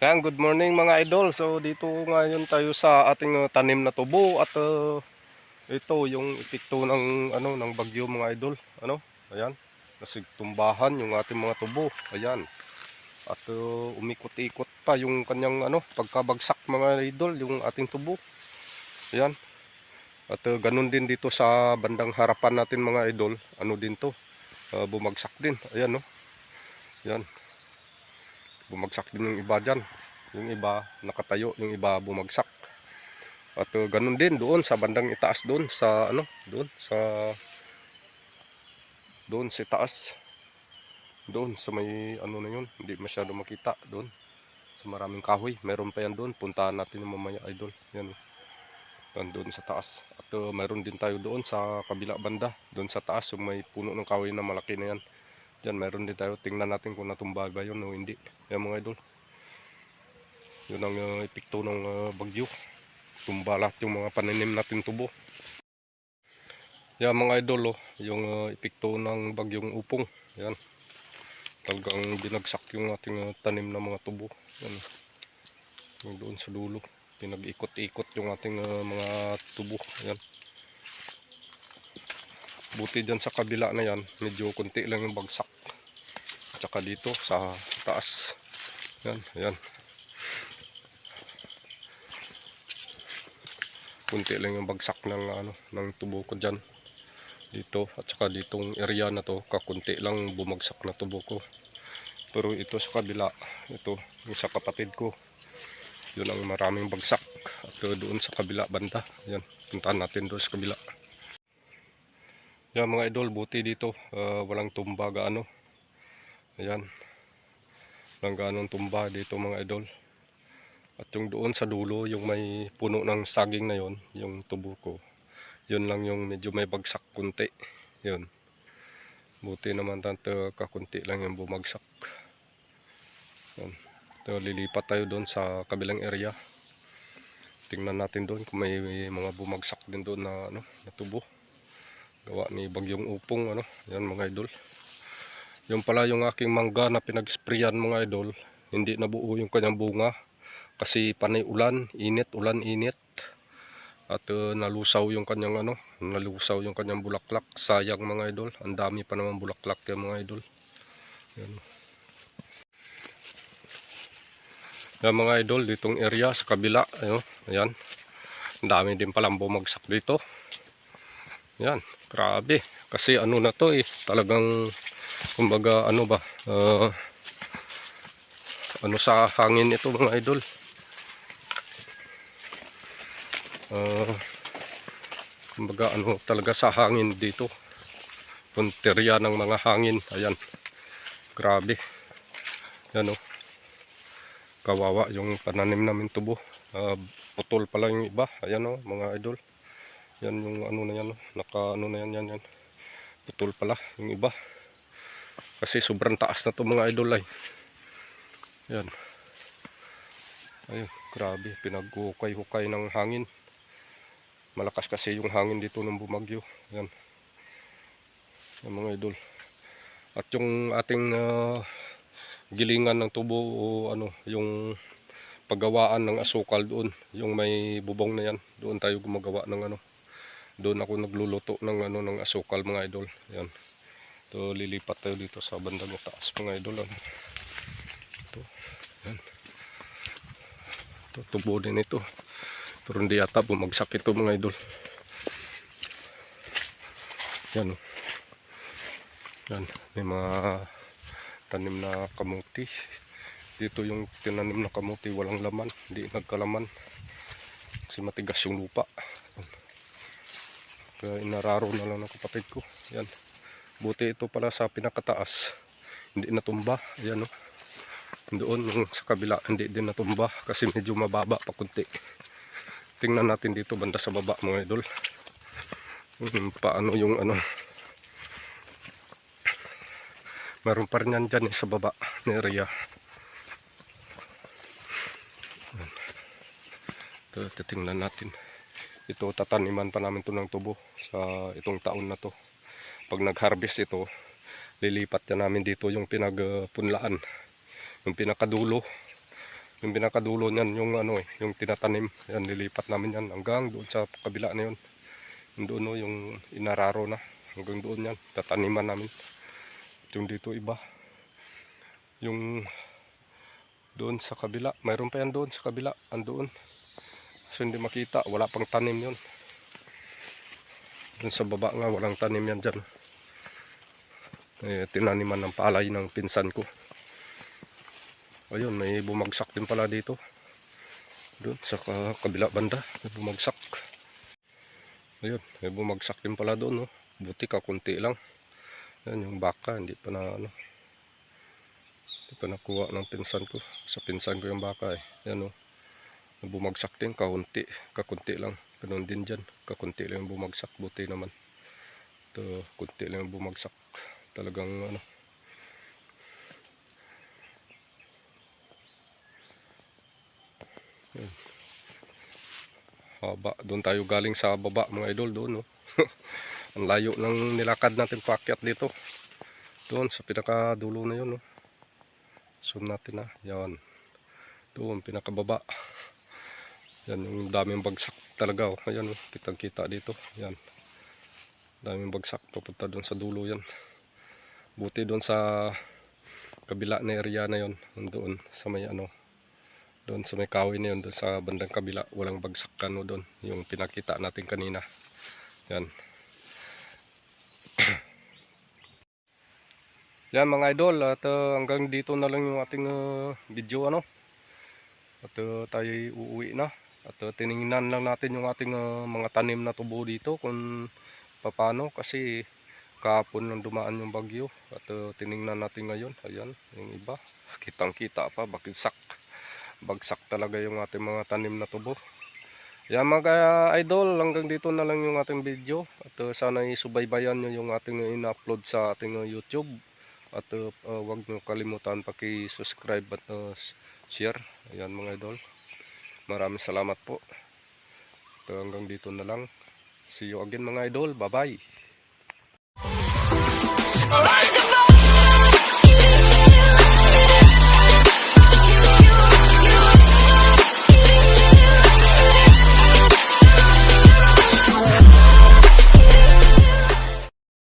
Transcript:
Yan, good morning mga idol. So dito ngayon tayo sa ating uh, tanim na tubo at uh, ito yung epekto ng ano ng bagyo mga idol. Ano? Ayan. Nasigtumbahan yung ating mga tubo. Ayan. At uh, umikot-ikot pa yung kanyang ano pagkabagsak mga idol yung ating tubo. Ayan. At uh, ganun din dito sa bandang harapan natin mga idol. Ano din to? Uh, bumagsak din. Ayan no. Ayan bumagsak din yung iba dyan. Yung iba nakatayo yung iba bumagsak. At uh, ganun din doon sa bandang itaas doon sa ano doon sa doon sa taas doon sa may ano na yun hindi masyado makita doon. Sa maraming kahoy meron pa yan doon. Puntahan natin mamaya idol yan yan doon sa taas. At uh, mayroon din tayo doon sa kabila banda doon sa taas yung may puno ng kahoy na malaki na yan Diyan, meron din tayo. Tingnan natin kung natumba ba yun o hindi. Yan mga idol. Yun ang uh, epekto ng uh, bagyo. Tumba lahat yung mga pananim natin tubo. Yan mga idol, oh, yung uh, epekto ng bagyong upong. Yan. Talagang binagsak yung ating uh, tanim na mga tubo. Yan. Yung doon sa dulo. Pinag-ikot-ikot yung ating uh, mga tubo. Yan buti dyan sa kabila na yan medyo konti lang yung bagsak tsaka dito sa taas. Yan yan konti lang yung bagsak ng ano ng tubo ko dyan. Dito at saka ditong area na to kakunti lang bumagsak na tubo ko. Pero ito sa kabila ito yung sa kapatid ko. Yun ang maraming bagsak. At doon sa kabila banda. Yan puntahan natin doon sa kabila. Yan mga idol, buti dito. ah, walang tumba gaano. Ayan. Walang gaanong tumba dito mga idol. At yung doon sa dulo, yung may puno ng saging na yon, yung tubo ko. Yun lang yung medyo may bagsak kunti. Yun. Buti naman tanto kakunti lang yung bumagsak. Yan. So, lilipat tayo doon sa kabilang area. Tingnan natin doon kung may, may mga bumagsak din doon na, ano, na tubo gawa ni bagyong upong ano yan mga idol yung pala yung aking mangga na pinag-sprayan mga idol hindi nabuo yung kanyang bunga kasi panay ulan init ulan init. At uh, nalusaw yung kanyang ano nalusaw yung kanyang bulaklak. Sayang mga idol ang dami pa naman bulaklak yung mga idol. Yan. Yan mga idol ditong area sa kabila ayo ayan. Ang dami din palang bumagsak dito yan Grabe. Kasi ano na to eh. Talagang kumbaga ano ba. Uh, ano sa hangin ito mga idol. Uh, kumbaga ano talaga sa hangin dito. Punterya ng mga hangin. Ayan. Grabe. Yan o. Oh. Kawawa yung pananim namin tubo. Uh, putol pala yung iba. Ayan o oh, mga idol. Yan yung ano na yan, naka ano na yan, yan, yan. Putol pala yung iba. Kasi sobrang taas na to mga idol ay. Yan. Ayun, grabe, pinagukay-hukay ng hangin. Malakas kasi yung hangin dito nung bumagyo. Yan. Yan mga idol. At yung ating uh, gilingan ng tubo o ano, yung paggawaan ng asukal doon, yung may bubong na yan, doon tayo gumagawa ng ano, doon ako nagluluto ng ano ng asukal mga idol. Yan to lilipat tayo dito sa bandang taas mga idol. Ano. ito. Yan ito tubo din ito. Pero hindi yata bumagsak ito mga idol. Yan oh. yan may mga tanim na kamuti. Dito yung tinanim na kamuti walang laman hindi nagkalaman. Kasi matigas yung lupa kaya inararo na lang ng kapatid ko. Yan. Buti ito pala sa pinakataas. Hindi natumba. Ayan o. Oh. Doon yung sa kabila hindi din natumba kasi medyo mababa pa kunti. Tingnan natin dito banda sa baba mga idol. Hmm, paano yung ano. Meron pa rin yan dyan eh, sa baba na area. Ito, titingnan natin ito tataniman pa namin to ng tubo sa itong taon na to pag nag harvest ito lilipat na namin dito yung pinagpunlaan yung pinakadulo Yung binakadulo niyan, yung ano eh, yung tinatanim. Yan, nilipat namin yan hanggang doon sa kabila na yun. Yung doon no, yung inararo na. Hanggang doon yan, tataniman namin. At yung dito iba. Yung doon sa kabila, mayroon pa yan doon sa kabila, andoon. So hindi makita, wala pang tanim yun. Doon sa baba nga, walang tanim yan dyan. Eh, tinaniman ng palay ng pinsan ko. Ayun, may bumagsak din pala dito. Doon sa ka- kabila banda, may bumagsak. Ayun, may bumagsak din pala doon, no. Buti ka kunti lang. Yan yung baka, hindi pa na ano. Hindi pa nakuha ng pinsan ko. Sa pinsan ko yung baka eh. Yan oh. Bumagsak din, kaunti. Kakunti lang. Ganun din dyan. Kakunti lang yung bumagsak. Buti naman. Ito, kunti lang bumagsak. Talagang ano. Yan. Haba. Doon tayo galing sa baba mga idol doon no. Ang layo ng nilakad natin paakyat dito. Doon sa pinakadulo na yun no. Zoom natin na. Yan. Doon pinakababa. Yan yung daming bagsak talaga. Oh. Ayan oh. Kitang kita dito. Yan. Daming bagsak papunta doon sa dulo yan. Buti doon sa kabila na area na yon doon sa may ano doon sa may kahoy na yun doon sa bandang kabila walang bagsak kano doon yung pinakita natin kanina yan yan mga idol at uh, hanggang dito na lang yung ating uh, video ano at uh, tayo uuwi na at uh, tiningnan lang natin yung ating uh, mga tanim na tubo dito kung paano kasi kahapon nang dumaan yung bagyo. At uh, tiningnan natin ngayon. Ayan yung iba. Kitang kita pa bagsak. Bagsak talaga yung ating mga tanim na tubo. Yan mga idol hanggang dito na lang yung ating video. At uh, sana isubaybayan nyo yung ating in-upload sa ating uh, youtube. At uh, uh, wag nyo kalimutan paki-subscribe at uh, share. Ayan mga idol maraming salamat po. Uh, hanggang dito na lang. See you again mga idol. Bye bye Alright.